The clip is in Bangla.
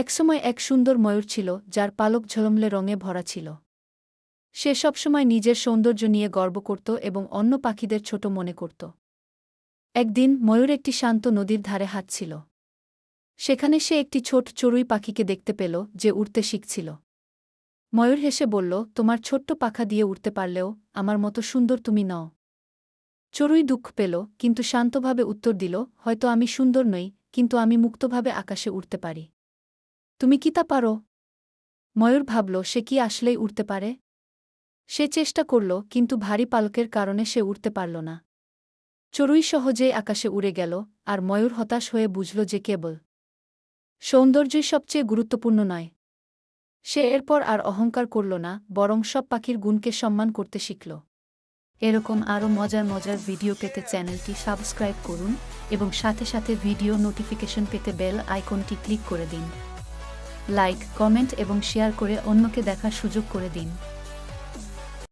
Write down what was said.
একসময় এক সুন্দর ময়ূর ছিল, যার পালক ঝলমলে রঙে ভরা ছিল। সে সবসময় নিজের সৌন্দর্য নিয়ে গর্ব করত এবং অন্য পাখিদের ছোট মনে করত। একদিন ময়ূর একটি শান্ত নদীর ধারে হাঁটছিল। সেখানে সে একটি ছোট চড়ুই পাখিকে দেখতে পেল, যে উড়তে শিখছিল। ময়ূর হেসে বলল, তোমার ছোট্ট পাখা দিয়ে উড়তে পারলেও, আমার মতো সুন্দর তুমি নও। চড়ুই দুঃখ পেল, কিন্তু শান্তভাবে উত্তর দিল, হয়তো আমি সুন্দর নই, কিন্তু আমি মুক্তভাবে আকাশে উড়তে পারি। তুমি কি তা পারো? ময়ূর ভাবল, সে কি আসলেই উড়তে পারে? সে চেষ্টা করল, কিন্তু ভারী পালকের কারণে সে উড়তে পারল না। চড়ুই সহজেই আকাশে উড়ে গেল, আর ময়ূর হতাশ হয়ে বুঝল যে কেবল সৌন্দর্যই সবচেয়ে গুরুত্বপূর্ণ নয়। সে এরপর আর অহংকার করল না, বরং সব পাখির গুণকে সম্মান করতে শিখল। এরকম আরও মজার মজার ভিডিও পেতে চ্যানেলটি সাবস্ক্রাইব করুন এবং সাথে সাথে ভিডিও নোটিফিকেশন পেতে বেল আইকনটি ক্লিক করে দিন। লাইক কমেন্ট এবং শেয়ার করে অন্যকে দেখার সুযোগ করে দিন।